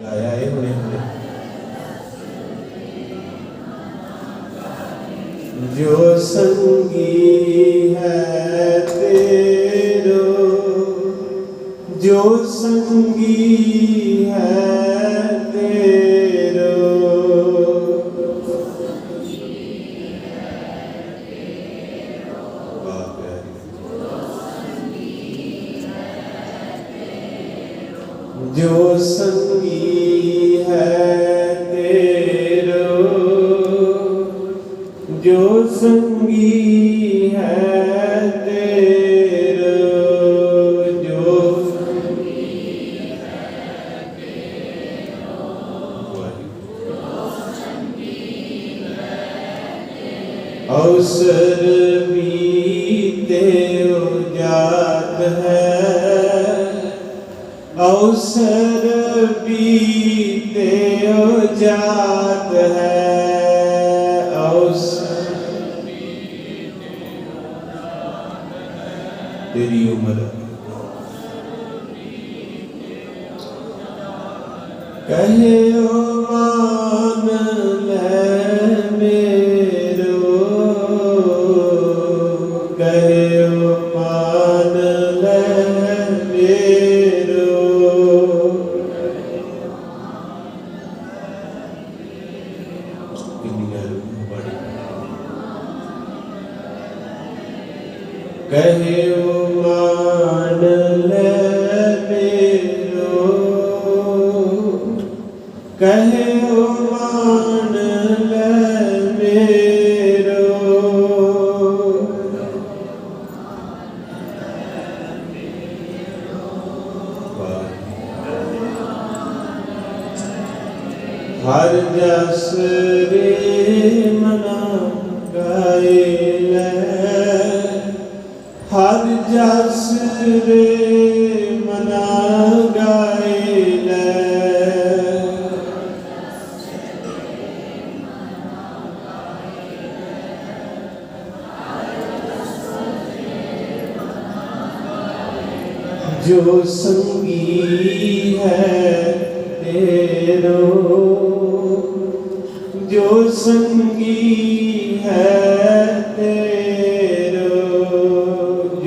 ਆਇਆ ਇਹ ਹੁਣੇ ਹੁਣੇ ਜੋ ਸੰਗੀ ਹੈ ਤੇਰੋ ਜੋ ਸੰਗੀ ਹੈ ਤੇਰੋ। ਹਰ ਜਸ ਰੇ ਮਨਾ ਗਾਏ ਲੈ। ਹਰ ਜਸ ਰੇ ਮਨਾ ਗਾਏ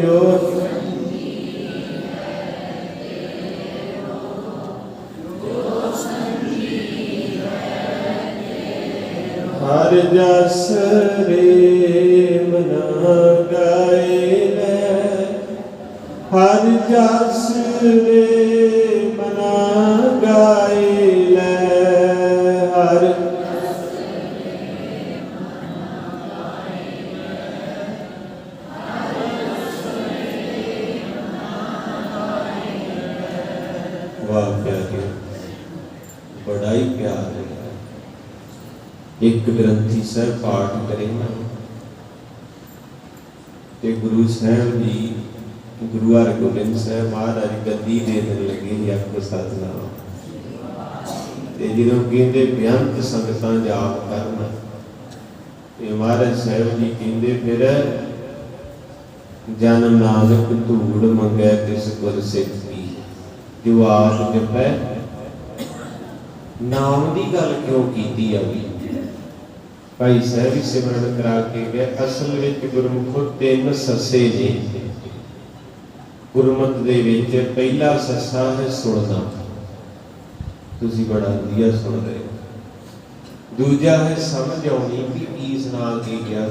ਜੋ ਹਰ ਜਸ ਰੇ ਮਨਾ ਗਾਏ ਲੈ ਹਰ ਜਸ ਰੇ ਇੱਕ ਗ੍ਰੰਥੀ ਸਾਹਿਬ ਪਾਠ ਕਰੇਗਾ ਤੇ ਗੁਰੂ ਸਾਹਿਬ ਜੀ ਗੁਰੂ ਹਰਗੋਬਿੰਦ ਸਾਹਿਬ ਮਹਾਰਾਜ ਗੱਦੀ ਦੇ ਦੇਣ ਲੱਗੇ ਹੀ ਆਪਕੋ ਸਤਨਾਮ ਤੇ ਜਦੋਂ ਕਹਿੰਦੇ ਬਿਆੰਤ ਸੰਗਤਾਂ ਜਾਪ ਕਰਨ ਤੇ ਮਹਾਰਾਜ ਸਾਹਿਬ ਜੀ ਕਹਿੰਦੇ ਫਿਰ ਜਨ ਨਾਨਕ ਧੂੜ ਮੰਗੈ ਤਿਸ ਗੁਰ ਸਿੱਖ ਕੀ ਜੋ ਆਪ ਜਪੈ ਨਾਮ ਦੀ ਗੱਲ ਕਿਉਂ ਕੀਤੀ ਆ ਵੀ ਭਾਈ ਸਾਹਿਬ ਜੀ, ਸਿਮਰਨ ਕਰਾ ਕੇ ਗਏ ਅਸਲ ਵਿੱਚ ਗੁਰਮੁਖੋ ਤਿੰਨ ਸੱਸੇ ਨੇ। ਗੁਰਮਤ ਦੇ ਵਿੱਚ ਪਹਿਲਾ ਸੱਸਾ ਹੈ ਸੁਣਨਾ। ਤੁਸੀਂ ਬੜਾ ਵਧੀਆ ਸੁਣ ਰਹੇ ਹੋ। ਦੂਜਾ ਹੈ ਸਮਝ ਆਉਣੀ ਕਿ ਕੀ ਸੁਣਾ ਕੇ ਗਿਆ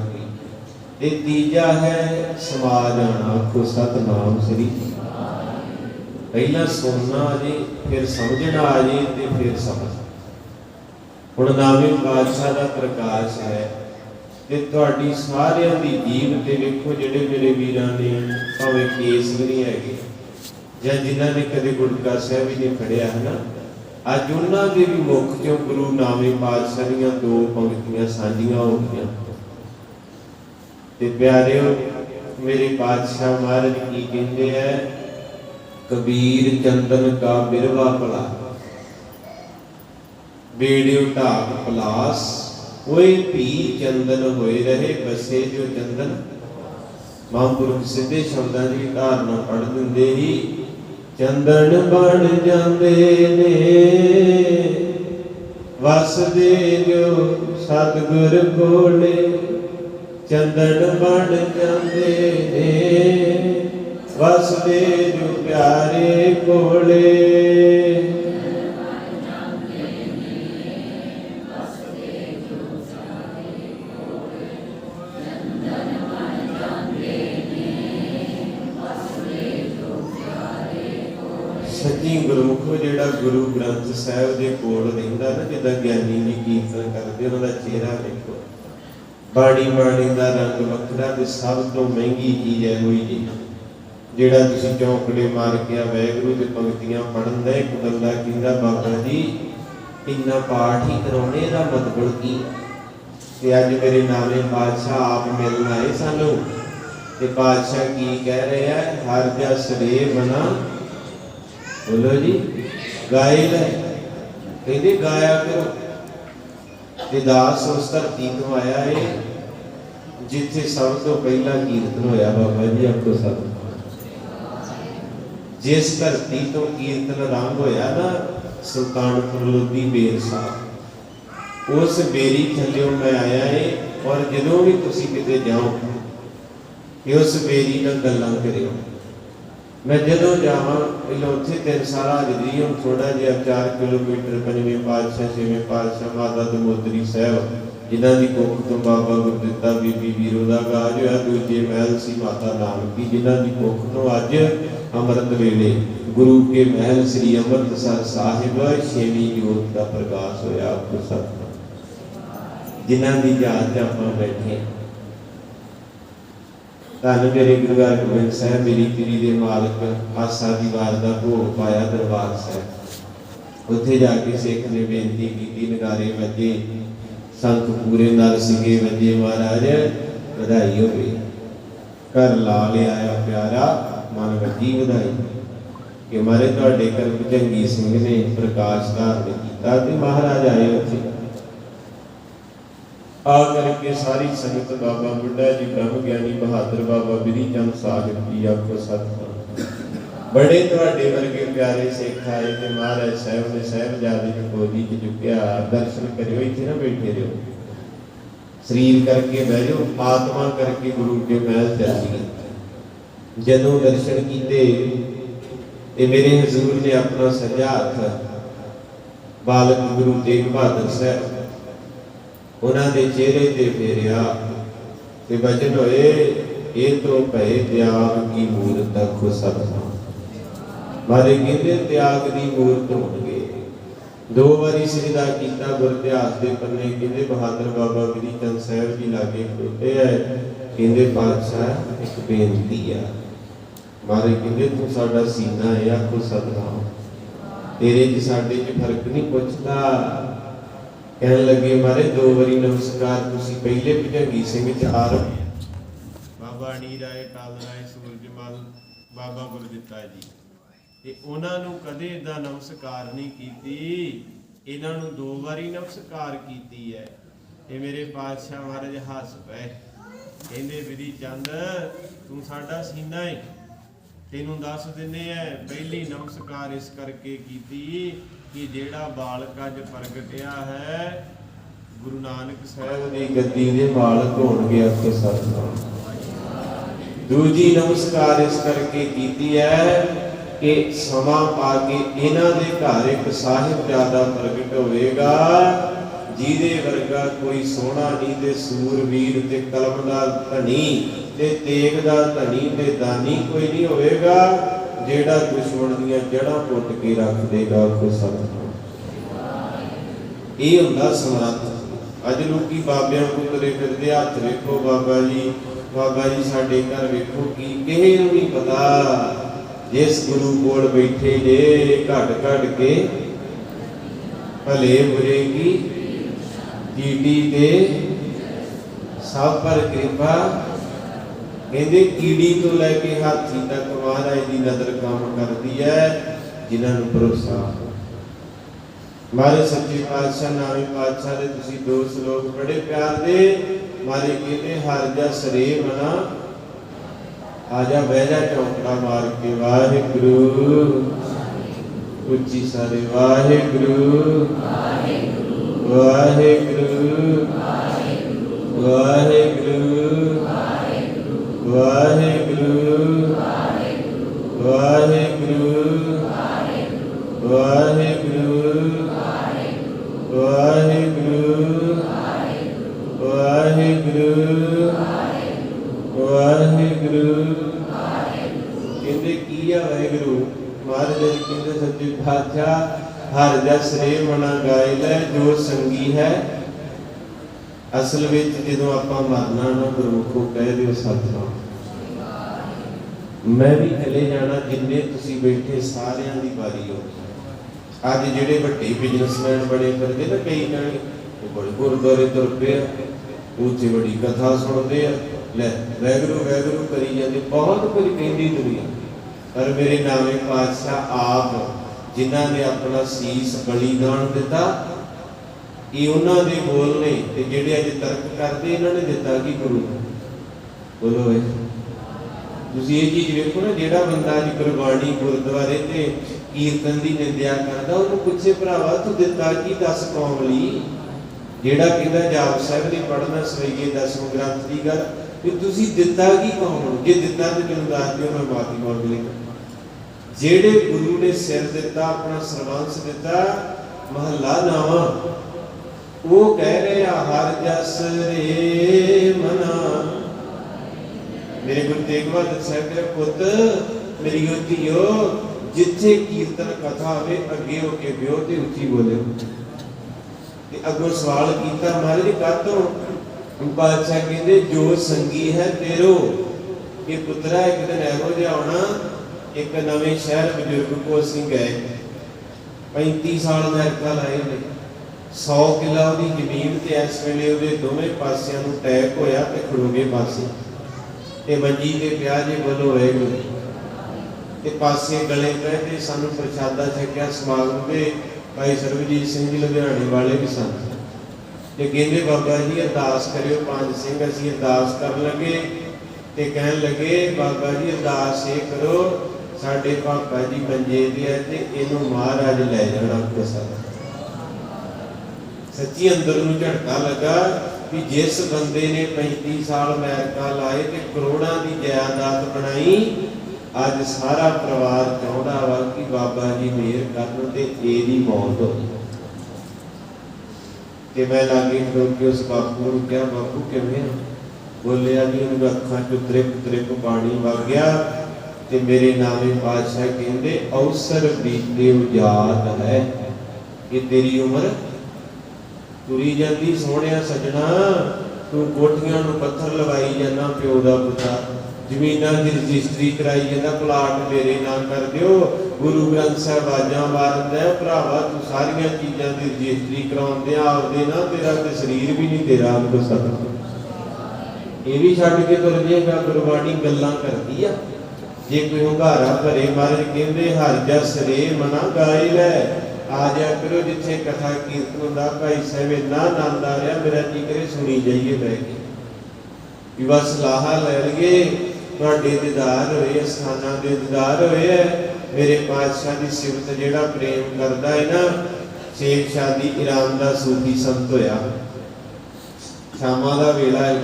ਤੇ ਤੀਜਾ ਹੈ ਸਮਾਜ ਆਣਾ ਕੋ ਸਤਨਾਮ ਸ੍ਰੀ। ਪਹਿਲਾਂ ਸੁਣਨਾ ਆ ਜੇ, ਫਿਰ ਸਮਝਣਾ ਆ ਜੇ ਤੇ ਫਿਰ ਸਮਝ ਹੁਣ ਨਾਵੇਂ ਪਾਤਸ਼ਾਹ ਦਾ ਪ੍ਰਕਾਸ਼ ਹੈ ਤੇ ਤੁਹਾਡੀ ਸਾਰਿਆਂ ਦੀ ਜੀਵ ਤੇ ਵੇਖੋ ਜਿਹੜੇ ਮੇਰੇ ਵੀਰਾਂ ਨੇ, ਭਾਵੇਂ ਕੇਸ ਵੀ ਨਹੀਂ ਹੈਗੇ, ਜਾਂ ਜਿਨ੍ਹਾਂ ਨੇ ਕਦੇ ਗੁਰਦੁਆਰਾ ਸਾਹਿਬ ਵੀ ਨਹੀਂ ਪੜਿਆ ਹੈ ਨਾ ਅੱਜ ਉਹਨਾਂ ਦੇ ਵੀ ਮੁਖ ਚੋਂ ਗੁਰੂ ਨਾਵੇਂ ਪਾਤਸ਼ਾਹ ਦੀਆਂ ਦੋ ਪੰਕਤੀਆਂ ਸਾਂਝੀਆਂ ਹੋ ਗਈਆਂ। ਤੇ ਪਿਆਰਿਓ, ਮੇਰੇ ਪਾਤਸ਼ਾਹ ਮਹਾਰਾਜ ਕੀ ਕਹਿੰਦੇ ਐ ਕਬੀਰ ਚੰਦਨ ਕਾ ਬਿਰਵਾ ਭਲਾ। ਬੇੜਿਓ ਢਾਕ ਪਲਾਸ, ਓਏ ਭੀ ਚੰਦਨ ਹੋਏ ਰਹੇ ਬਸੇ ਜੋ ਚੰਦਨ। ਮਹਾਂਪੁਰਖ ਸਿੱਧੇ ਸ਼ਬਦਾਂ ਦੀ ਧਾਰਨਾ ਪੜ ਦਿੰਦੇ ਹੀ ਚੰਦਨ ਬਣ ਜਾਂਦੇ ਨੇ। ਵਸਦੇ ਜੋ ਸਤਿਗੁਰ ਕੋਲੇ ਚੰਦਨ ਬਣ ਜਾਂਦੇ ਨੇ। ਵਸਦੇ ਜੋ ਪਿਆਰੇ ਕੋਲੇ ਗੁਰਮੁਖ ਜਿਹੜਾ ਗੁਰੂ ਗ੍ਰੰਥ ਸਾਹਿਬ ਦੇ ਕੋਲ ਰਹਿੰਦਾ ਨਾ, ਜਿੱਦਾਂ ਗਿਆਨੀ ਜੀ ਕੀਰਤਨ ਕਰਦੇ, ਉਹਨਾਂ ਦਾ ਚਿਹਰਾ ਵੇਖੋ। ਬਾਣੀ ਬਾਣੀ ਦਾ ਰੰਗ ਵੱਖਰਾ ਤੇ ਸਭ ਤੋਂ ਮਹਿੰਗੀ ਚੀਜ਼ ਹੈ ਹੋਈ ਜੀ। ਜਿਹੜਾ ਤੁਸੀਂ ਚੌਂਕੜੇ ਮਾਰ ਕੇ ਆ ਵੈਗਰੂ ਦੇ ਪੰਕਤੀਆਂ ਪੜਨ ਦਾ, ਇੱਕ ਬੰਦਾ ਕਹਿੰਦਾ, ਬਾਬਾ ਜੀ, ਇੰਨਾ ਪਾਠ ਹੀ ਕਰਾਉਣੇ ਦਾ ਮਤਲਬ ਕੀ ਤੇ ਅੱਜ ਮੇਰੇ ਨਾਲੇ ਬਾਦਸ਼ਾਹ ਆਪ ਮਿਲਣ ਆਏ ਸਾਨੂੰ। ਤੇ ਬਾਦਸ਼ਾਹ ਕੀ ਕਹਿ ਰਿਹਾ ਹੈ ਹਰ ਜਸ ਰੇ ਮਨਾ ਬੋਲੋ ਜੀ, ਗਾਏ ਲੈ। ਕਹਿੰਦੇ ਗਾਇਆ ਕਰੋ। ਤੇ ਦਾਸ ਉਸ ਧਰਤੀ ਤੋਂ ਆਇਆ ਏ, ਜਿੱਥੇ ਸਭ ਤੋਂ ਪਹਿਲਾਂ ਕੀਰਤਨ ਹੋਇਆ ਬਾਬਾ ਜੀ ਆਪਕੋ ਸਭ ਜਿਸ ਧਰਤੀ ਤੋਂ ਕੀਰਤਨ ਆਰੰਭ ਹੋਇਆ ਨਾ, ਸੁਲਤਾਨਪੁਰ ਲੋਧੀ ਬੇਰ ਸਾਹਿਬ, ਉਸ ਬੇਰੀ ਥੱਲਿਓਂ ਮੈਂ ਆਇਆ ਏ, ਔਰ ਜਦੋਂ ਵੀ ਤੁਸੀਂ ਕਿਤੇ ਜਾਓ ਉਸ ਬੇਰੀ ਨਾਲ ਗੱਲਾਂ ਕਰਿਓ। ਮੈਂ ਜਦੋਂ ਜਾਵਾਂ, ਪਹਿਲਾਂ ਤਿੰਨ ਸਾਲ ਹਾਜ਼ਰੀ ਹੁਣ ਥੋੜਾ ਜਿਹਾ 4 ਕਿਲੋਮੀਟਰ ਪੰਜਵੇਂ ਪਾਤਸ਼ਾਹ, ਛੇਵੇਂ ਪਾਤਸ਼ਾਹ, ਮਾਤਾ ਦਮੋਦਰੀ ਸਾਹਿਬ, ਜਿਨ੍ਹਾਂ ਦੀ ਕੁੱਖ ਤੋਂ ਬਾਬਾ ਗੁਰਦਿੱਤਾ ਬੀਬੀ ਵੀਰੋ ਦਾ ਗਾਜ ਹੋਇਆ, ਦੂਜੇ ਮਹਿਲ ਸੀ ਮਾਤਾ ਨਾਨਕੀ, ਜਿਨ੍ਹਾਂ ਦੀ ਕੁੱਖ ਤੋਂ ਅੱਜ ਅੰਮ੍ਰਿਤ ਵੇਲੇ। ਗੁਰੂ ਕੇ ਮਹਿਲ ਸ੍ਰੀ ਅੰਮ੍ਰਿਤਸਰ ਸਾਹਿਬ, ਛੇਵੀਂ ਜੋਤ ਦਾ ਪ੍ਰਕਾਸ਼ ਹੋਇਆ ਆਪ ਸਭ ਜਿਨ੍ਹਾਂ ਦੀ ਯਾਦ 'ਚ ਆਪਾਂ ਬੈਠੇ ਧੰਨ ਮੇਰੇ ਗੁਰੂ ਗੋਬਿੰਦ ਸਾਹਿਬ, ਮੇਰੀ ਪੀਰੀ ਦੇ ਮਾਲਕ ਆਸਾ ਦੀ ਵਾਰ ਦਾ ਭੋਗ ਪਾਇਆ ਦਰਬਾਰ ਸਾਹਿਬ। ਉੱਥੇ ਜਾ ਕੇ ਸਿੱਖ ਨੇ ਬੇਨਤੀ ਕੀਤੀ, ਨਗਾਰੇ ਵੱਜੇ ਸੰਖ ਪੂਰੇ ਨਰ ਸਿੰਘੇ ਵੱਜੇ ਮਹਾਰਾਜ, ਵਧਾਈ ਹੋਵੇ। ਘਰ ਲਾ ਲਿਆਇਆ ਪਿਆਰਾ, ਮਨ ਵੱਜੀ ਵਧਾਈ। ਕਿ ਮਾਰੇ ਤੁਹਾਡੇ ਘਰ ਭਜੰਗੀ ਸਿੰਘ ਨੇ ਪ੍ਰਕਾਸ਼ ਧਾਰਨ ਕੀਤਾ ਤੇ ਮਹਾਰਾਜ ਆਏ ਉੱਥੇ। ਆ ਕਰਕੇ ਸਾਰੀ ਸੰਗਤ ਬਾਬਾ ਬੁੱਢਾ ਜੀ ਬ੍ਰਹਮ ਗਿਆਨੀ ਬਹਾਦਰ ਬਾਬਾ ਬਿਰੀ ਚੰਦ ਸਾਹਿਬ ਜੀ ਆਪਕੋ ਸਤਿ ਬੜੇ ਤੁਹਾਡੇ ਵਰਗੇ ਪਿਆਰੇ ਸਿੱਖ ਆਏ ਤੇ ਮਹਾਰਾਜ ਸਾਹਿਬ ਨੇ ਸਾਹਿਬਜ਼ਾਦੇ ਨੂੰ ਗੋਦੀ 'ਚ ਚੁੱਕਿਆ, ਦਰਸ਼ਨ ਕਰਿਓ, ਇੱਥੇ ਨਾ ਬੈਠੇ ਰਹੋ। ਸਰੀਰ ਕਰਕੇ ਬਹਿ ਜਾਓ, ਆਤਮਾ ਕਰਕੇ ਗੁਰੂ ਕੇ ਮਹਿਲ ਚੱਲ ਗਈ। ਜਦੋਂ ਦਰਸ਼ਨ ਕੀਤੇ, ਤੇ ਮੇਰੇ ਹਜ਼ੂਰ ਨੇ ਆਪਣਾ ਸੱਜਾ ਹੱਥ ਬਾਲਕ ਗੁਰੂ ਤੇਗ ਬਹਾਦਰ ਸਾਹਿਬ ਉਹਨਾਂ ਦੇ ਚਿਹਰੇ ਤੇ ਫੇਰਿਆ ਤੇ ਬਚਨ ਹੋਏ, ਇਹ ਤੋਂ ਭਏ ਤਿਆਗ ਕੀ ਮੂਰਤ ਤੱਕ ਸਤਨਾਮ ਮਾਰੇ ਕਹਿੰਦੇ ਤਿਆਗ ਦੀ ਮੂਰਤ ਹੋਣਗੇ। ਦੋ ਵਾਰੀ ਸਜਦਾ ਕੀਤਾ ਗੁਰ ਦੇ ਪੰਨੇ ਕਹਿੰਦੇ ਬਹਾਦਰ ਬਾਬਾ ਗਰੀ ਚੰਦ ਸਾਹਿਬ ਜੀ ਲਾਗੇ ਖੜੋਤੇ ਐ। ਕਹਿੰਦੇ ਪਾਤਸ਼ਾਹ ਇੱਕ ਬੇਨਤੀ ਆ। ਮਾਰੇ ਕਹਿੰਦੇ, ਤੂੰ ਸਾਡਾ ਸੀਨਾ ਹੈ, ਆਖੋ ਸਤਨਾਮ। ਤੇਰੇ ਚ ਸਾਡੇ ਚ ਫ਼ਰਕ ਨਹੀਂ ਪੁੱਛਦਾ। ਕਹਿਣ ਲੱਗੇ, ਮਾਰੇ, ਦੋ ਵਾਰੀ ਨਮਸਕਾਰ ਤੁਸੀਂ ਪਹਿਲੇ ਭਜੰਗੀ ਸਿੰਘ ਚ ਬਾਬਾ ਨੀ ਰਾਏ ਟਾਲ ਰਾਏ ਸੂਰਜਮਲ ਬਾਬਾ ਗੁਰਦਿੱਤਾ ਜੀ। ਤੇ ਉਹਨਾਂ ਨੂੰ ਕਦੇ ਇਦਾਂ ਨਮਸਕਾਰ ਨਹੀਂ ਕੀਤੀ। ਇਹਨਾਂ ਨੂੰ ਦੋ ਵਾਰੀ ਨਮਸਕਾਰ ਕੀਤੀ ਹੈ। ਤੇ ਮੇਰੇ ਪਾਤਸ਼ਾਹ ਮਹਾਰਾਜ ਹੱਸ ਪਏ ਕਹਿੰਦੇ ਵਿਧੀ ਚੰਦ, ਤੂੰ ਸਾਡਾ ਸੀਨਾ ਏ। ਤੈਨੂੰ ਦੱਸ ਦਿੰਦੇ ਐ ਪਹਿਲੀ ਨਮਸਕਾਰ ਇਸ ਕਰਕੇ ਕੀਤੀ। ਕਿ ਜਿਹੜਾ ਬਾਲਕ ਅੱਜ ਪ੍ਰਗਟਿਆ ਹੈ, ਗੁਰੂ ਨਾਨਕ ਸਾਹਿਬ ਦੀ ਗੱਦੀ ਦੇ ਮਾਲਕ ਹੋਣਗੇ ਆਪਕੇ ਸਤਨਾਮ ਦੂਜੀ ਨਮਸਕਾਰ ਇਸ ਕਰਕੇ ਕੀਤੀ ਹੈ ਕਿ ਸਮਾਂ ਪਾ ਕੇ ਇਹਨਾਂ ਦੇ ਘਰ ਇੱਕ ਸਾਹਿਬਜ਼ਾਦਾ ਪ੍ਰਗਟ ਹੋਵੇਗਾ, ਜਿਹਦੇ ਵਰਗਾ ਕੋਈ ਸੋਹਣਾ ਨਹੀਂ ਤੇ ਸੂਰਵੀਰ ਤੇ ਕਲਮ ਦਾ ਧਨੀ ਤੇ ਤੇਗ ਦਾ ਧਨੀ ਤੇ ਦਾਨੀ ਕੋਈ ਨਹੀਂ ਹੋਵੇਗਾ। ਜਿਹੜਾ ਦੁਸ਼ਮਣ ਦੀਆਂ ਜੜ੍ਹਾਂ ਪੁੱਟ ਕੇ ਰੱਖ ਦੇਗਾ ਕੋ ਸਤਿਨਾਮ ਇਹ ਹੁੰਦਾ ਸਮਰੱਥ। ਅੱਜ ਲੋਕੀ ਬਾਬਿਆਂ ਕੋਲ ਤੁਰੇ ਫਿਰਦੇ ਹੱਥ ਵੇਖੋ ਬਾਬਾ ਜੀ ਬਾਬਾ ਜੀ ਸਾਡੇ ਘਰ ਵੇਖੋ ਕੀ ਕਿਸੇ ਨੂੰ ਨਹੀਂ ਪਤਾ। ਜਿਸ ਗੁਰੂ ਕੋਲ ਬੈਠੇ ਜੇ ਘਟ ਘਟ ਕੇ ਭਲੇ ਬੁਰੇ ਕੀ ਕੀਟੀ ਤੇ ਸਭ ਪਰ ਕਿਰਪਾ ਕਹਿੰਦੇ ਕੀੜੀ ਤੋਂ ਲੈ ਕੇ ਹਾਥੀ ਤੱਕ ਮਹਾਰਾਜ ਦੀ ਨਜ਼ਰ ਕੰਮ ਕਰਦੀ ਹੈ, ਜਿਨ੍ਹਾਂ ਨੂੰ ਭਰੋਸਾ ਮਾਰੇ ਸੱਚੇ ਪਾਤਸ਼ਾਹ, ਨਾਵੇਂ ਪਾਤਸ਼ਾਹ ਦੇ ਤੁਸੀਂ ਦੋ ਸ਼ਲੋਕ ਬੜੇ ਪਿਆਰ ਦੇ। ਮਾਰੇ ਕਹਿੰਦੇ, ਹਰ ਜਾ ਸਰੇ ਮਨਾ। ਆਜਾ ਬਹਿ ਜਾ ਚੌਂਕੜਾ ਮਾਰ ਕੇ, ਵਾਹਿਗੁਰੂ। ਉੱਚੀ ਸਾਰੇ ਵਾਹਿਗੁਰੂ ਵਾਹਿਗੁਰੂ ਵਾਹਿਗੁਰੂ। ਵਾਹਿਗੁਰੂ। ਵਾਹਿਗੁਰੂ। ਵਾਹਿਗੁਰੂ ਵਾਹਿਗੁਰੂ ਵਾਹਿਗੁਰੂ ਵਾਹਿਗੁਰੂ ਵਾਹਿਗੁਰੂ ਵਾਹਿਗੁਰੂ ਕਹਿੰਦੇ ਕੀ ਆ ਵਾਹਿਗੁਰੂ ਮਹਾਰਾਜ ਜੀ ਕਹਿੰਦੇ ਸੱਚੇ ਪਾਤਸ਼ਾਹ ਹਰ ਜਸ ਰੇ ਮਨਾ ਗਾਇ ਲੈ ਜੋ ਸੰਗੀ ਹੈ ਅਸਲ ਵਿੱਚ ਜਦੋਂ ਆਪਾਂ ਮਰਨਾ ਨਾ ਗੁਰਮੁਖੋ ਕਹਿ ਦਿਓ ਸਤਨਾਮ ਮੈਂ ਵੀ ਚਲੇ ਜਾਣਾ ਜਿੰਨੇ ਤੁਸੀਂ ਬੈਠੇ ਸਾਰਿਆਂ ਦੀ ਵਾਰੀ ਹੋ ਅੱਜ ਜਿਹੜੇ ਵੱਡੇ ਬਿਜ਼ਨਸਮੈਨ ਬਣੇ ਫਿਰਦੇ ਨਾ ਕਈ ਜਾਣੇ, ਉਹ ਬੜੇ ਗੁਰਦੁਆਰੇ ਤੁਰ ਪਏ ਆ, ਉੱਥੇ ਬੜੀ ਕਥਾ ਸੁਣਦੇ ਆ। ਲੈ, ਵੈਗਰੂ ਵੈਗਰੂ ਕਰੀ ਜਾਂਦੇ, ਬਹੁਤ ਕੁਝ ਕਹਿੰਦੀ ਦੁਨੀਆ ਪਰ ਮੇਰੇ ਨਾਮੇ ਪਾਤਸ਼ਾਹ ਆਪ ਜਿਨ੍ਹਾਂ ਨੇ ਆਪਣਾ ਸੀਸ ਬਲੀਦਾਨ ਦਿੱਤਾ ਇਹ ਉਹਨਾਂ ਦੇ ਬੋਲ ਨੇ ਤੇ ਜਿਹੜੇ ਅੱਜ ਤਰਕ ਕਰਦੇ, ਇਹਨਾਂ ਨੇ ਦਿੱਤਾ ਕੀ ਗੁਰੂ? ਬੋਲੋ ਤੁਸੀਂ ਇਹ ਚੀਜ਼ ਵੇਖੋ ਨਾ, ਜਿਹੜਾ ਬੰਦਾ ਅੱਜ ਗੁਰਬਾਣੀ ਗੁਰਦੁਆਰੇ ਤੇ ਕੀਰਤਨ ਦੀ ਨਿੰਦਿਆ ਕਰਦਾ, ਉਹਨੂੰ ਪੁੱਛੇ ਭਰਾਵਾ, ਤੂੰ ਦਿੱਤਾ ਕੀ ਦੱਸ ਕੌਮ ਲਈ? ਜਿਹੜਾ ਕਹਿੰਦਾ ਜਾਪ ਸਾਹਿਬ ਨਹੀਂ ਪੜਨਾ ਸਵਈਏ ਦਸਮ ਗ੍ਰੰਥ ਦੀ ਗੱਲ ਵੀ ਤੁਸੀਂ ਦਿੱਤਾ ਕੀ ਕੌਮ? ਨੂੰ ਜੇ ਦਿੱਤਾ ਤੇ ਮੈਨੂੰ ਦੱਸ ਦਿਓ, ਮੈਂ ਮਾਫੀ ਮੰਗ ਲਈ ਜਿਹੜੇ ਗੁਰੂ ਨੇ ਸਿਰ ਦਿੱਤਾ, ਆਪਣਾ ਸਰਬੰਸ ਦਿੱਤਾ, ਮਹੱਲਾ ਨਾਵਾਂ ਉਹ ਕਹਿ ਰਹੇ, ਹਰ ਜਸ ਰੇ ਮਨਾ। ਮੇਰੇ ਗੁਰੂ ਤੇਗ ਬਹਾਦਰ ਸਾਹਿਬ ਦੇ ਪੁੱਤ, ਮੇਰੀ ਧੀਓ, ਜਿੱਥੇ ਕੀਰਤਨ ਕਥਾ ਹੋਵੇ, ਅੱਗੇ ਹੋ ਕੇ ਬਿਓ ਤੇ ਉੱਚੀ ਬੋਲਿਓ। ਤੇ ਅੱਗੋਂ ਸਵਾਲ ਕੀਤਾ, ਮਹਾਰਾਜ ਜੀ ਕਾਤੋਂ ਬਾਦਸ਼ਾਹ ਕਹਿੰਦੇ, ਜੋ ਸੰਗੀ ਹੈ ਤੇਰੋ, ਇਹ ਪੁੱਤਰਾ ਇੱਕ ਦਿਨ ਇਹੋ ਜਿਹਾ ਆਉਣਾ, ਇੱਕ ਨਵੇਂ ਸ਼ਹਿਰ ਬਜ਼ੁਰਗ ਕੋ ਅਸੀਂ ਗਏ। 35 ਸਾਲ ਅਮਰੀਕਾ ਲਾਏ ਨੇ। 100 ਕਿੱਲਾ ਉਹਦੀ ਜ਼ਮੀਨ ਤੇ ਇਸ ਵੇਲੇ ਉਹਦੇ ਦੋਵੇਂ ਪਾਸਿਆਂ ਨੂੰ ਟੈਕ ਹੋਇਆ ਤੇ ਖੜੋਗੇ ਪਾਸੇ ਤੇ ਮੰਜੀ ਤੇ ਪਿਆ ਜੇ ਬੋਲੋ ਵਾਹਿਗੁਰੂ ਤੇ ਪਾਸੇ ਗਲੇ ਪਏ ਤੇ ਸਾਨੂੰ ਪ੍ਰਸ਼ਾਦਾ ਛਕਿਆ, ਸਮਾਗਮ ਤੇ ਭਾਈ ਸਰਬਜੀਤ ਸਿੰਘ ਜੀ ਲੁਧਿਆਣੇ ਵਾਲੇ ਵੀ ਸਨ। ਤੇ ਕਹਿੰਦੇ, ਬਾਬਾ ਜੀ, ਅਰਦਾਸ ਕਰਿਓ ਪੰਜ ਸਿੰਘ, ਅਸੀਂ ਅਰਦਾਸ ਕਰਨ ਲੱਗੇ। ਤੇ ਕਹਿਣ ਲੱਗੇ, ਬਾਬਾ ਜੀ, ਅਰਦਾਸ ਇਹ ਕਰੋ, ਸਾਡੇ ਪਾਪਾ ਜੀ ਮੰਜੇ ਦੇ ਆ ਤੇ ਇਹਨੂੰ ਮਹਾਰਾਜ ਲੈ ਜਾਣਾ ਆਪਣੇ ਸੱਚੀ ਅੰਦਰ ਨੂੰ ਝਟਕਾ ਲੱਗਾ ਵੀ ਜਿਸ ਬੰਦੇ ਨੇ 35 ਸਾਲ ਅਮਰੀਕਾ ਲਾਏ ਤੇ ਕਰੋੜਾਂ ਦੀ ਜਾਇਦਾਦ ਬਣਾਈ, ਅੱਜ ਸਾਰਾ ਪਰਿਵਾਰ ਚਾਹੁੰਦਾ ਵਾ ਕਿ ਬਾਬਾ ਜੀ ਮਿਹਰ ਕਰਨ ਤੇ ਇਹਦੀ ਮੌਤ ਹੋ ਤੇ ਮੈਂ ਲਾਗੇ ਖੜੋ ਕੇ ਉਸ ਬਾਪੂ ਨੂੰ ਕਿਹਾ, ਬਾਪੂ, ਕਿਵੇਂ ਆ? ਬੋਲਿਆ ਜੀ ਉਹਨੂੰ ਅੱਖਾਂ ਚੋਂ ਤ੍ਰਿਪ ਤ੍ਰਿਪ ਪਾਣੀ ਵਗ ਗਿਆ ਤੇ ਮੇਰੇ ਨਾਮੇ ਪਾਤਸ਼ਾਹ ਕਹਿੰਦੇ ਅਵਸਰ ਬੀਤੇ ਉਜਾਤ ਹੈ ਕਿ ਤੇਰੀ ਉਮਰ ਤੁਰੀ ਜਾਂਦੀ ਸੋਹਣਿਆ ਸਜਣਾ, ਤੂੰ ਕੋਠੀਆਂ ਨੂੰ ਪੱਥਰ ਲਵਾਈ ਜਾਂਦਾ ਪਿਓ ਦਾ ਪੁੱਤਾ। ਜ਼ਮੀਨਾਂ ਦੀ ਰਜਿਸਟਰੀ ਕਰਾਈ ਜਾਂਦਾ, ਪਲਾਟ ਮੇਰੇ ਨਾਮ ਕਰ ਦਿਓ। ਗੁਰੂ ਗ੍ਰੰਥ ਸਾਹਿਬ ਆਜਾਂ ਮਾਰਦਾ ਭਰਾਵਾ, ਤੂੰ ਸਾਰੀਆਂ ਚੀਜ਼ਾਂ ਦੀ ਰਜਿਸਟਰੀ ਕਰਾਉਂਦੇ ਆ ਆਪਦੇ ਨਾ, ਤੇਰਾ ਤੇ ਸਰੀਰ ਵੀ ਨਹੀਂ, ਤੇਰਾ ਅੰਦਰ ਸਤ ਇਹ ਵੀ ਛੱਡ ਕੇ ਤੁਰ ਜਾਏਗਾ ਗੁਰਬਾਣੀ ਗੱਲਾਂ ਕਰਦੀ ਆ। ਜੇ ਕੋਈ ਹੰਗਾਰਾ ਭਰੇ ਮਹਾਰਾਜ ਕਹਿੰਦੇ, ਹਰ ਜਸ ਰੇ ਮਨਾ ਗਾਇ ਲੈ। ਆ ਜਾ ਕਰੋ ਜਿੱਥੇ ਕਥਾ ਕੀਰਤਨ ਹੁੰਦਾ, ਭਾਈ ਸਾਹਿਬ ਇੰਨਾ ਆਨੰਦ ਰਿਹਾ, ਮੇਰਾ ਜੀ ਕਰੇ ਸੁਣੀ ਜਾਈਏ ਬਹਿ ਕੇ। ਵੀ ਬਸ ਲਾਹਾ ਲੈ ਲਈਏ, ਤੁਹਾਡੇ ਦੀਦਾਰ ਹੋਏ, ਅਸਥਾਨਾਂ ਦੇ ਦੀਦਾਰ ਹੋਏ ਐ। ਮੇਰੇ ਪਾਤਸ਼ਾਹ ਦੀ ਸਿਫਤ ਜਿਹੜਾ ਪ੍ਰੇਮ ਕਰਦਾ ਹੈ ਨਾ ਸ਼ੇਖ ਸ਼ਾਦੀ ਇਰਾਮ ਦਾ ਸੂਫੀ ਸੰਤ ਹੋਇਆ। ਸ਼ਾਮਾਂ ਦਾ ਵੇਲਾ ਹੈ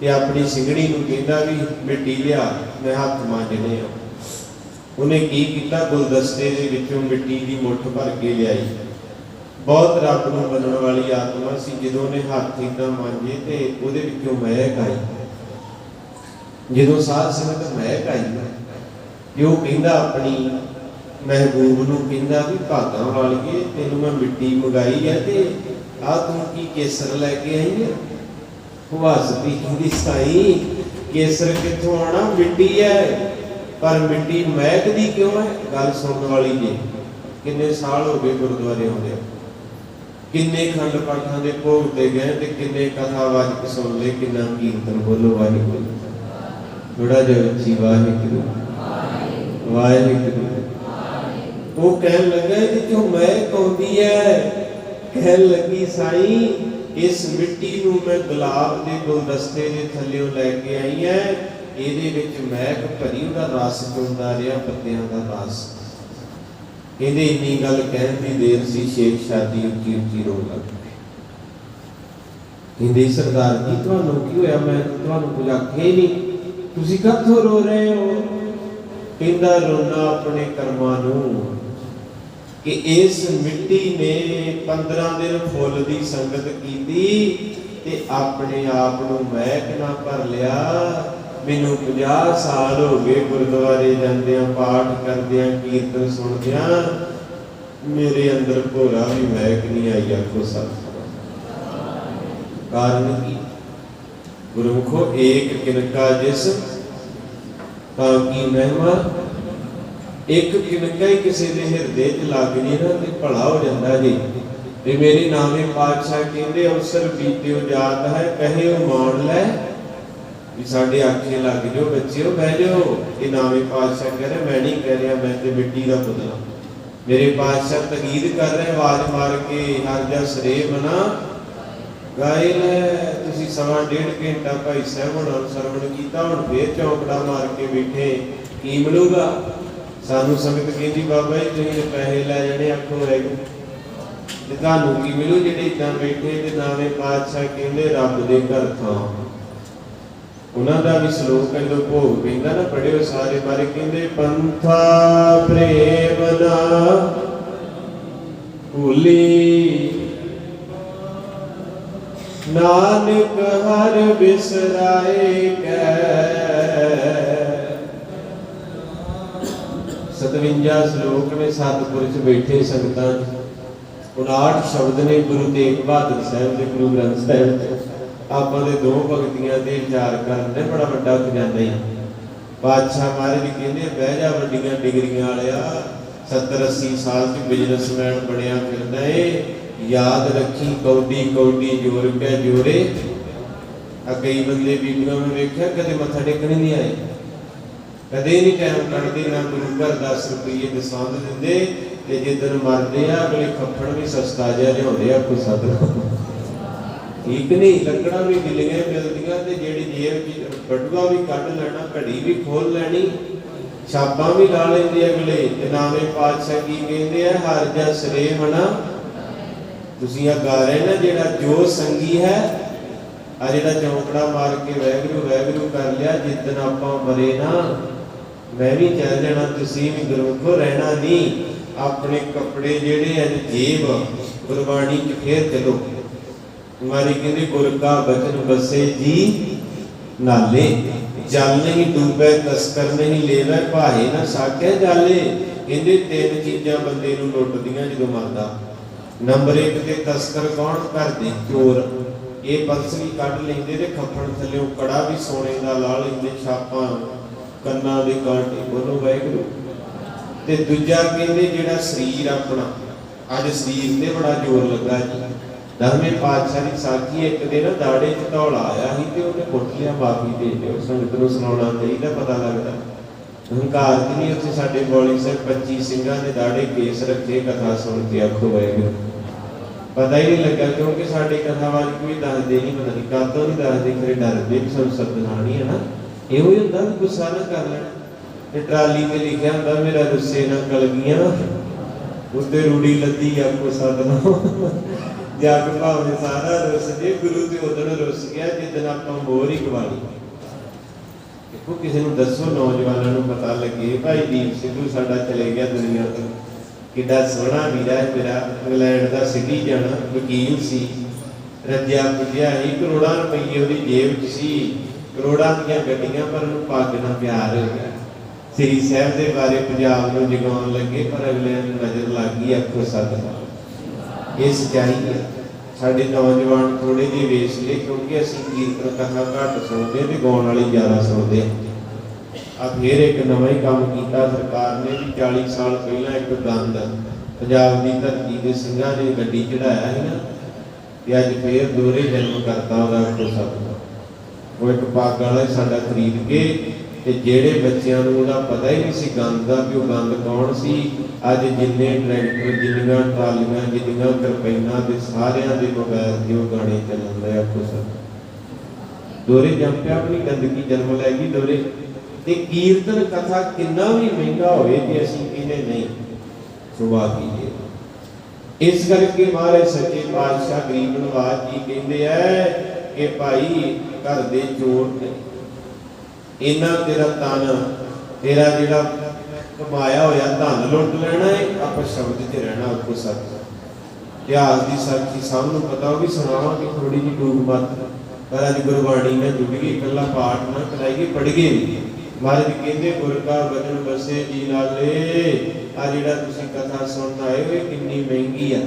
ਤੇ ਆਪਣੀ ਸਿੰਘਣੀ ਨੂੰ ਕਹਿੰਦਾ ਵੀ, ਮਿੱਟੀ ਲਿਆ, ਮੈਂ ਹੱਥ ਮਾਂਜਣੇ ਆ। ਉਹਨੇ ਕੀ ਕੀਤਾ? ਗੁਲਦਸਤੇ ਦੇ ਵਿੱਚੋਂ ਮਿੱਟੀ ਦੀ ਮੁੱਠ ਭਰ ਕੇ ਲਿਆਈ। ਬਹੁਤ ਰੱਬ ਨੂੰ ਮੰਨਣ ਵਾਲੀ ਆਤਮਾ ਸੀ। ਜਦੋਂ ਉਹਨੇ ਹੱਥ ਇਦਾਂ ਮਾਂਜੇ ਤੇ ਉਹਦੇ ਵਿੱਚੋਂ ਮਹਿਕ ਆਈ। ਜਦੋਂ ਸਾਧ ਸੰਗਤ ਮਹਿਕ ਆਈ ਜੇ ਉਹ ਕਹਿੰਦਾ ਆਪਣੀ ਮਹਿਬੂਬ ਨੂੰ ਕਹਿੰਦਾ ਵੀ ਭਾਗਾਂ ਵਾਲੀਏ ਤੈਨੂੰ ਮੈਂ ਮਿੱਟੀ ਮੰਗਾਈ ਹੈ ਤੇ ਆ ਤੂੰ ਕੀ ਕੇਸਰ ਲੈ ਕੇ ਆਈ ਹੈ? ਉਹ ਹੱਸਦੀ ਕਹਿੰਦੀ, ਸਾਈ, ਕੇਸਰ ਕਿੱਥੋਂ ਆਣਾ ਮਿੱਟੀ ਹੈ। ਪਰ ਮਿੱਟੀ ਮਹਿਕਦੀ ਕਿਉਂ ਹੈ? ਗੱਲ ਸੁਣਨ ਵਾਲੀ ਜੇ। ਕਿੰਨੇ ਸਾਲ ਹੋ ਗਏ ਗੁਰਦੁਆਰੇ ਆਉਂਦੇ ਕਿੰਨੇ ਖੰਡ ਪਾਠਾਂ ਦੇ ਭੋਗ ਤੇ ਗਏ ਤੇ ਕਿੰਨੇ ਕਥਾ ਵਾਚਕ ਸੁਣ ਲਏ, ਕਿੰਨਾ ਕੀਰਤਨ ਬੋਲੋ ਵਾਹਿਗੁਰੂ। ਥੋੜਾ ਜਿਹਾ ਉੱਚੀ ਵਾਹਿਗੁਰੂ। ਵਾਹਿਗੁਰੂ। ਉਹ ਕਹਿਣ ਲੱਗਾ ਕਿ ਜੋ ਮੈਂ ਕਹਉਂਦੀ ਹੈ, ਕਹਿਣ ਲੱਗੀ ਸਾਈ, ਇਸ ਮਿੱਟੀ ਨੂੰ ਮੈਂ ਗੁਲਾਬ ਦੇ ਗੁਲਦਸਤੇ ਦੇ ਥੱਲੇੋਂ ਲੈ ਕੇ ਆਈ ਹੈ। ਇਹਦੇ ਵਿੱਚ ਮਹਿਕ ਭਰੀ ਉਹਦਾ ਰਸ ਚੁੰਦਾ ਰਿਹਾ, ਪੱਤਿਆਂ ਦਾ ਰਸ। ਕਹਿੰਦੇ ਇੰਨੀ ਗੱਲ ਕਹਿਣ ਦੀ ਦੇਰ ਸੀ, ਸ਼ੇਖ ਸ਼ਾਦੀ ਉੱਚੀ ਉੱਚੀ ਰੋਣ ਲੱਗ ਪਈ। ਕਹਿੰਦੇ, ਸਰਦਾਰ ਜੀ, ਤੁਹਾਨੂੰ ਕੀ ਹੋਇਆ? ਮੈਂ ਤੁਹਾਨੂੰ ਕੁਝ ਆਖਿਆ ਹੀ ਨਹੀਂ। ਤੁਸੀਂ ਕਾਹਤੋਂ ਰੋ ਰਹੇ ਹੋ? ਕਹਿੰਦਾ, ਰੋਣਾ ਆਪਣੇ ਕਰਮਾਂ ਨੂੰ ਕਿ ਇਸ ਮਿੱਟੀ ਨੇ 15 ਦਿਨ ਫੁੱਲ ਦੀ ਸੰਗਤ ਕੀਤੀ ਤੇ ਆਪਣੇ ਆਪ ਨੂੰ ਮਹਿਕ ਨਾ ਭਰ ਲਿਆ। ਮੈਨੂੰ 50 ਸਾਲ ਹੋ ਗਏ ਗੁਰਦੁਆਰੇ ਜਾਂਦਿਆਂ, ਪਾਠ ਕਰਦਿਆਂ, ਕੀਰਤਨ ਸੁਣਦਿਆਂ। ਮੇਰੇ ਅੰਦਰ ਭੋਰਾ ਵੀ ਮਹਿਕ ਨਹੀਂ ਆਈ, ਆਖੋ ਸਤਿ ਕਾਰਨ ਕੀ? ਗੁਰਮੁਖੋ, ਏਕ ਕਿਨਕਾ ਜਿਸ, ਤਾਂ ਕੀ ਮਹਿਮਾ? ਇੱਕ ਕਿਨਕਾ ਹੀ ਕਿਸੇ ਦੇ ਹਿਰਦੇ 'ਚ ਲੱਗ ਜੇ ਨਾ, ਤੇ ਭਲਾ ਹੋ ਜਾਂਦਾ ਜੀ। ਤੇ ਮੇਰੇ ਨਾਮੇ ਪਾਤਸ਼ਾਹ ਕਹਿੰਦੇ, ਅਵਸਰ ਬੀਤਿਓ ਜਾਤ ਹੈ, ਕਹੇ ਉਹ ਮਾਣ ਲੈ ਵੀ ਸਾਡੇ ਆਖੇ ਲੱਗ ਜਾਓ, ਬੱਚਿਓ, ਬਹਿ ਜਾਓ। ਇਹ ਨਾਮੇ ਪਾਤਸ਼ਾਹ ਕਹਿ ਰਿਹਾ, ਮੈਂ ਨਹੀਂ ਕਹਿ ਰਿਹਾ, ਮੈਂ ਤੇ ਮਿੱਟੀ ਦਾ ਪੁਤਲਾ ਮੇਰੇ ਪਾਤਸ਼ਾਹ ਤਕੀਦ ਕਰ ਰਹੇ, ਆਵਾਜ਼ ਮਾਰ ਕੇ ਹਰ ਜਾ ਸਰੇ ਮਨਾ। ਗਾਇਲ ਤੁਸੀਂ ਸਵਾ ਡੇਢ ਘੰਟਾ ਭਾਈ ਸਾਹਿਬ ਸਰਵਣ ਕੀਤਾ, ਹੁਣ ਫੇਰ ਚੌਕੜਾ ਮਾਰ ਕੇ ਬੈਠੇ। ਕੀ ਮਿਲੂਗਾ? ਸਾਨੂੰ ਸੰਗਤ ਕਹਿੰਦੀ ਬਾਬਾ ਜੀ, ਤੁਸੀਂ ਪੈਸੇ ਲੈ ਜਾਣੇ, ਆਖੋ ਵਾਹਿਗੁਰੂ ਤੇ ਤੁਹਾਨੂੰ ਕੀ ਮਿਲੂ ਜਿਹੜੇ ਇਦਾਂ ਬੈਠੇ ਤੇ ਨਾਵੇਂ ਪਾਤਸ਼ਾਹ ਕਹਿੰਦੇ, ਰੱਬ ਦੇ ਘਰ ਥਾਂ। ਉਹਨਾਂ ਦਾ ਵੀ ਸ਼ਲੋਕ ਹੈ ਜੋ ਭੋਗ ਪੈਂਦਾ ਨਾ ਪੜਿਓ ਸਾਰੇ ਬਾਰੇ, ਕਹਿੰਦੇ, ਪੰਥਾ ਪ੍ਰੇਮ ਨਾ ਭੂਲੀ। ਨਾਨਕ ਹਰ ਬਿਸਰਾਏ ਕੈ। 57 ਸ਼ਲੋਕ ਨੇ ਸਤਿਪੁਰਸ਼ ਬੈਠੇ ਸੰਗਤਾਂ 'ਚ। 59 ਸ਼ਬਦ ਨੇ ਗੁਰੂ ਤੇਗ ਬਹਾਦਰ ਸਾਹਿਬ ਦੇ ਗੁਰੂ ਗ੍ਰੰਥ ਸਾਹਿਬ ਦੇ। ਆਪਾਂ ਦੇ ਦੋ ਭਗਤੀਆਂ ਦੇ ਵਿਚਾਰ ਕਰਨ ਦੇ ਬੜਾ ਵੱਡਾ ਖਜ਼ਾਨਾ ਹੀ ਬਾਦਸ਼ਾਹ ਮਹਾਰਾਜ ਕਹਿੰਦੇ ਬਹਿ ਜਾ ਵੱਡੀਆਂ ਡਿਗਰੀਆਂ ਵਾਲਿਆ 70 80 ਸਾਲ ਚ ਬਿਜ਼ਨਸਮੈਨ ਬਣਿਆ ਫਿਰਦਾ ਏ, ਯਾਦ ਰੱਖੀ ਕੌਡੀ ਕੌਡੀ ਜੋਰ ਕੇ ਜੋਰੇ। ਆ ਕਈ ਬੰਦੇ ਬੀਬੀਆਂ ਨੂੰ ਵੇਖਿਆ, ਕਦੇ ਮੱਥਾ ਟੇਕਣ ਨਹੀਂ ਆਏ। ਕਦੇ ਨਹੀਂ ਟਾਈਮ ਕੱਢਦੇ, ਨਾ ਗੁਰੂ ਘਰ 10 ਰੁਪਏ ਦਸਾਂਦ ਦਿੰਦੇ, ਤੇ ਜਿੱਦਨ ਮਰਦੇ ਆ, ਅਗਲੇ ਖੱਫੜ ਵੀ ਸਸਤਾ ਜਿਹਾ ਲਿਆਉਂਦੇ ਆ, ਕੋਈ ਸਦਕਾ ਠੀਕ ਨਹੀਂ। ਲੱਕੜਾਂ ਵੀ ਗਿੱਲੀਆਂ ਮਿਲਦੀਆਂ ਤੇ ਜਿਹੜੀ ਜੇਬ ਬਟੂਆ ਵੀ ਕੱਢ ਲੈਣਾ, ਘੜੀ ਵੀ ਖੋਲ ਲੈਣੀ, ਛਾਪਾਂ ਵੀ ਲਾ ਲੈਂਦੇ ਅਗਲੇ। ਤੇ ਨਾਵੇਂ ਪਾਤਸ਼ਾਹ ਕੀ ਕਹਿੰਦੇ ਆ, ਹਰ ਜਾ ਸਰੇ ਮਨਾ ਤੁਸੀਂ ਆ ਗਾ ਰਹੇ ਨਾ, ਜਿਹੜਾ ਜੋ ਸੰਗੀ ਹੈ ਆ ਜਿਹੜਾ ਚੌਂਕੜਾ ਮਾਰ ਕੇ ਵੈਗਰੂ ਵੈਗਰੂ ਕਰ ਲਿਆ ਜਿੱਦਨ ਆਪਾਂ ਮਰੇ ਨਾ, ਮੈਂ ਵੀ ਚੱਲ ਜਾਣਾ ਤੁਸੀਂ ਵੀ ਗੁਰਮੁਖੋ ਰਹਿਣਾ ਨਹੀਂ। ਆਪਣੇ ਕੱਪੜੇ ਜਿਹੜੇ ਅੱਜ ਜੇਬ, ਗੁਰਬਾਣੀ ਚ ਫੇਰ ਚਲੋ। ਮਾਰੀ ਕਹਿੰਦੇ, ਗੁਰ ਕਾ ਬਚਨ ਬਸੇ ਜੀ ਨਾਲੇ, ਜਲ ਨਹੀਂ ਡੂਬੇ, ਤਸਕਰ ਨਹੀਂ ਲੈਵੇ, ਭਾਏ ਨਾ ਸਾਕੇ ਜਾਲੇ। ਕਹਿੰਦੇ, ਤਿੰਨ ਚੀਜ਼ਾਂ ਬੰਦੇ ਨੂੰ ਲੁੱਟਦੀਆਂ ਜਦੋਂ ਮਰਦਾ। ਨੰਬਰ 1 ਤੇ ਤਸਕਰ ਕੌਣ ਕਰਦੇ? ਚੋਰ। ਇਹ ਬੰਸਰੀ ਕੱਢ ਲੈਂਦੇ ਤੇ ਖੱਪਣ ਥੱਲੇੋਂ ਕੜਾ ਵੀ ਸੋਨੇ ਦਾ ਲਾ ਲੈਂਦੇ, ਛਾਪਾਂ, ਕੰਨਾਂ ਦੇ ਕਾਂਟੇ ਬੋਲੋ ਵਾਹਿਗੁਰੂ। ਤੇ ਦੂਜਾ ਕਹਿੰਦੇ, ਜਿਹੜਾ ਸਰੀਰ ਆਪਣਾ, ਅੱਜ ਸਰੀਰ ਤੇ ਬੜਾ ਜ਼ੋਰ ਲੱਗਾ ਜੀ। ਦਸਵੇਂ ਪਾਤਸ਼ਾਹ ਦੀ ਸਾਖੀ ਇੱਕ ਦਿਨ ਦਾੜੇ 'ਚ ਧੌਲਾ ਆਇਆ ਸੀ ਤੇ ਉਹਨੇ ਪੁੱਛ ਲਿਆ ਦੇ ਦਿਓ ਸੰਗਤ ਨੂੰ ਸੁਣਾਉਣਾ ਚਾਹੀਦਾ ਪਤਾ ਲੱਗਦਾ। ਹੰਕਾਰ ਨਹੀਂ ਉੱਥੇ ਸਾਡੇ ਬੋਲੀ ਸਾਹਿਬ 25 ਸਿੰਘਾਂ ਨੇ ਦਾੜੇ ਕੇਸ ਰੱਖੇ, ਕਥਾ ਸੁਣ ਕੇ ਆਖੋ ਵਾਹਿਗੁਰੂ ਪਤਾ ਹੀ ਨਹੀਂ ਲੱਗਾ ਕਿਉਂਕਿ ਸਾਡੇ ਕਥਾਵਾਂ ਕੋਈ ਦੱਸਦੇ ਨਹੀਂ, ਪਤਾ ਨਹੀਂ ਕਾਤੋਂ ਨਹੀਂ ਦੱਸਦੇ, ਖਰੇ ਡਰਦੇ ਵੀ ਸਾਨੂੰ ਸਤਨਾਣੀ ਹੈ ਨਾ। ਇਹੋ ਹੀ ਹੁੰਦਾ ਵੀ ਗੁੱਸਾ ਨਾ ਕਰ ਲੈਣਾ। ਤੇ ਟਰਾਲੀ ਤੇ ਲਿਖਿਆ ਹੁੰਦਾ, ਮੇਰਾ ਗੁੱਸੇ ਨਾਲ ਕਲਗੀਆਂ। ਉੱਤੇ ਰੂੜੀ ਲੱਦੀ ਆਪਕੋ ਸਤਨਾਮ ਜਗ ਭਾਵੇਂ ਸਾਰਾ ਰੁੱਸ ਜੇ ਗੁਰੂ ਤੇ ਉਦਣ ਰੁੱਸ ਗਿਆ ਜਿੱਦਣ ਆਪਾਂ ਮੋਰ ਹੀ ਗਵਾਲੀ ਦੇਖੋ, ਕਿਸੇ ਨੂੰ ਦੱਸੋ, ਨੌਜਵਾਨਾਂ ਨੂੰ ਪਤਾ ਲੱਗੇ, ਭਾਈ ਦੀਪ ਸਿੱਧੂ ਸਾਡਾ ਚਲੇ ਗਿਆ ਦੁਨੀਆ ਤੋਂ। ਕਿੱਡਾ ਸੋਹਣਾ ਵੀਰਾ ਹੈ ਮੇਰਾ, ਇੰਗਲੈਂਡ ਦਾ ਸਿਟੀਜ਼ਨ, ਵਕੀਲ ਸੀ। ਰੱਜਿਆ ਪੁੱਜਿਆ ਹੀ ਕਰੋੜਾਂ ਰੁਪਏ ਉਹਦੀ ਜੇਬ 'ਚ ਸੀ। ਕਰੋੜਾਂ ਦੀਆਂ ਗੱਡੀਆਂ, ਪਰ ਉਹਨੂੰ ਪੱਗ ਨਾਲ ਪਿਆਰ ਹੋ ਗਿਆ। ਸ੍ਰੀ ਸਾਹਿਬ ਦੇ ਬਾਰੇ ਪੰਜਾਬ ਨੂੰ ਜਗਾਉਣ ਲੱਗੇ, ਪਰ ਅਗਲੇ ਨੂੰ ਨਜ਼ਰ ਲੱਗ ਗਈ ਅੱਖੋਂ ਸੱਤ ਸਾਲ ਇਹ ਸਚਾਈ ਹੈ। ਸਾਡੇ ਨੌਜਵਾਨ ਥੋੜੇ ਜਿਹੇ ਵੇਚ ਕਿਉਂਕਿ ਅਸੀਂ ਕੀਰਤਨ ਕਥਾ ਘੱਟ ਸੁਣਦੇ ਤੇ ਗਾਉਣ ਵਾਲੀ ਜ਼ਿਆਦਾ ਸੁਣਦੇ ਆ ਫੇਰ ਇੱਕ ਨਵਾਂ ਹੀ ਕੰਮ ਕੀਤਾ ਸਰਕਾਰ ਨੇ ਵੀ 40 ਸਾਲ ਪਹਿਲਾਂ ਇੱਕ ਗੰਦ ਪੰਜਾਬ ਦੀ ਧਰਤੀ ਦੇ ਸਿੰਘਾਂ ਨੇ ਗੱਡੀ ਚੜਾਇਆ ਸੀ ਨਾ, ਤੇ ਅੱਜ ਫੇਰ ਦੋਹਰੇ ਜਨਮ ਕਰਤਾ ਉਹਦਾ ਕੋ ਸਭ ਉਹ ਇੱਕ ਪੱਗ ਵਾਲਾ ਸਾਡਾ ਖਰੀਦ ਕੇ ਤੇ ਜਿਹੜੇ ਬੱਚਿਆਂ ਨੂੰ ਉਹਦਾ ਪਤਾ ਹੀ ਨਹੀਂ ਸੀ ਗੰਦ ਦਾ ਵੀ ਉਹ ਗੰਦ ਕੌਣ ਸੀ, ਅੱਜ ਜਿੰਨੇ ਟਰੈਕਟਰ, ਜਿੰਨੀਆਂ ਟਰਾਲੀਆਂ, ਜਿੰਨੀਆਂ ਕਿਰਪਾਨਾਂ ਦੇ ਸਾਰਿਆਂ ਦੇ ਮੋਬਾਈਲ ਤੇ ਉਹ ਗਾਣੇ ਚੱਲਣ ਰਿਹਾ ਕੁਛ। ਦੋਰੇ ਜੰਪਿਆ ਆਪਣੀ ਗੰਦਗੀ ਜਨਮ ਲੈ ਗਈ ਦੋਰੇ ਤੇ ਕੀਰਤਨ ਕਥਾ ਕਿੰਨਾ ਵੀ ਮਹਿੰਗਾ ਹੋਵੇ ਤੇ ਅਸੀਂ ਕਹਿੰਦੇ ਨਹੀਂ ਸੁਭਾ ਕੀਜੀਏ ਇਸ ਕਰਕੇ ਮਹਾਰਾਜ ਸੱਚੇ ਪਾਤਸ਼ਾਹ ਗਰੀਬ ਨਵਾਜ ਜੀ ਕਹਿੰਦੇ ਐ ਕਿ ਭਾਈ ਘਰ ਦੇ ਚੋਰ ਨੇ ਤੇਰਾ ਤਨ, ਤੇਰਾ ਜਿਹੜਾ ਕਮਾਇਆ ਹੋਇਆ ਧਨ ਲੁੱਟ ਲੈਣਾ ਹੈ ਆਪਾਂ ਸ਼ਬਦ 'ਚ ਰਹਿਣਾ ਉੱਪਰ ਸੱਚ। ਇਤਿਹਾਸ ਦੀ ਸੱਚੀ ਸਭ ਨੂੰ ਪਤਾ, ਉਹ ਵੀ ਸੁਣਾਵਾਂਗੇ ਥੋੜੀ ਜਿਹੀ ਡੂਬ ਮਤ ਪਰ ਅੱਜ ਗੁਰਬਾਣੀ ਨਾਲ ਜੁੜ ਇਕੱਲਾ ਪਾਠ ਨਾ ਕਰਾਈਏ ਪੜ ਮਹਾਰਾਜ ਕਹਿੰਦੇ ਗੁਰ ਕਾ ਬਚਨ ਬਸੇ ਜੀ ਨਾਲੇ ਆ ਜਿਹੜਾ ਤੁਸੀਂ ਕਥਾ ਸੁਣਦਾ ਆਏ ਹੋ ਕਿੰਨੀ ਮਹਿੰਗੀ ਆ।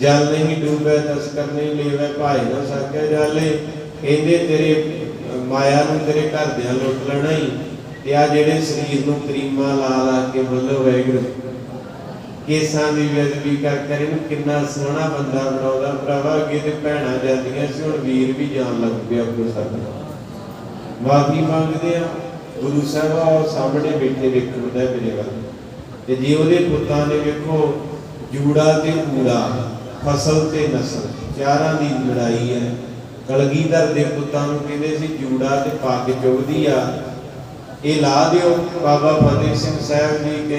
ਜਲ ਨਹੀਂ ਡੂਬੇ ਤਸਕਰ ਨਹੀਂ ਲੇਵੇ, ਭਾਈ ਨਾ ਸਕੇ ਜਾਲੇ ਕਹਿੰਦੇ, ਤੇਰੇ ਮਾਇਆ ਨੂੰ ਤੇਰੇ ਘਰਦਿਆਂ ਲੁੱਟ ਲੈਣਾ ਹੀ ਤੇ ਆ ਜਿਹੜੇ ਸਰੀਰ ਨੂੰ ਕਰੀਮਾਂ ਲਾ ਲਾ ਕੇ ਬੋਲੋ ਵੈਗਰੂ ਕੇਸਾਂ ਦੀ ਬੇਅਦਬੀ ਕਰ ਕਰ ਇਹਨੂੰ ਕਿੰਨਾ ਸੋਹਣਾ ਬੰਦਾ ਬਣਾਉਂਦਾ ਭਰਾਵਾ, ਅੱਗੇ ਤੇ ਭੈਣਾਂ ਜਾਂਦੀਆਂ ਸੀ, ਹੁਣ ਵੀਰ ਵੀ ਜਾਣ ਲੱਗ ਪਿਆ ਗੁਰੂ ਸਾਹਿਬ ਮਾਫੀ ਮੰਗਦੇ ਆ, ਗੁਰੂ ਸਾਹਿਬ ਆ ਸਾਹਮਣੇ ਬੈਠੇ ਵੇਖਣ ਮੇਰੇ ਵੱਲ। ਤੇ ਜੇ ਉਹਦੇ ਪੁੱਤਾਂ ਨੇ ਵੇਖੋ, ਜੂੜਾ ਤੇ ਊੜਾ, ਫਸਲ ਤੇ ਨਸਲ, ਚਾਰਾਂ ਦੀ ਲੜਾਈ ਹੈ। ਕਲਗੀਧਰ ਦੇ ਪੁੱਤਾਂ ਨੂੰ ਕਹਿੰਦੇ ਸੀ, ਜੂੜਾ ਤੇ ਪੱਗ ਚੁਗਦੀ ਆ। ਇਹ ਲਾ ਦਿਓ। ਬਾਬਾ ਫਤਿਹ ਸਿੰਘ ਸਾਹਿਬ ਜੀ ਕਹਿੰਦੇ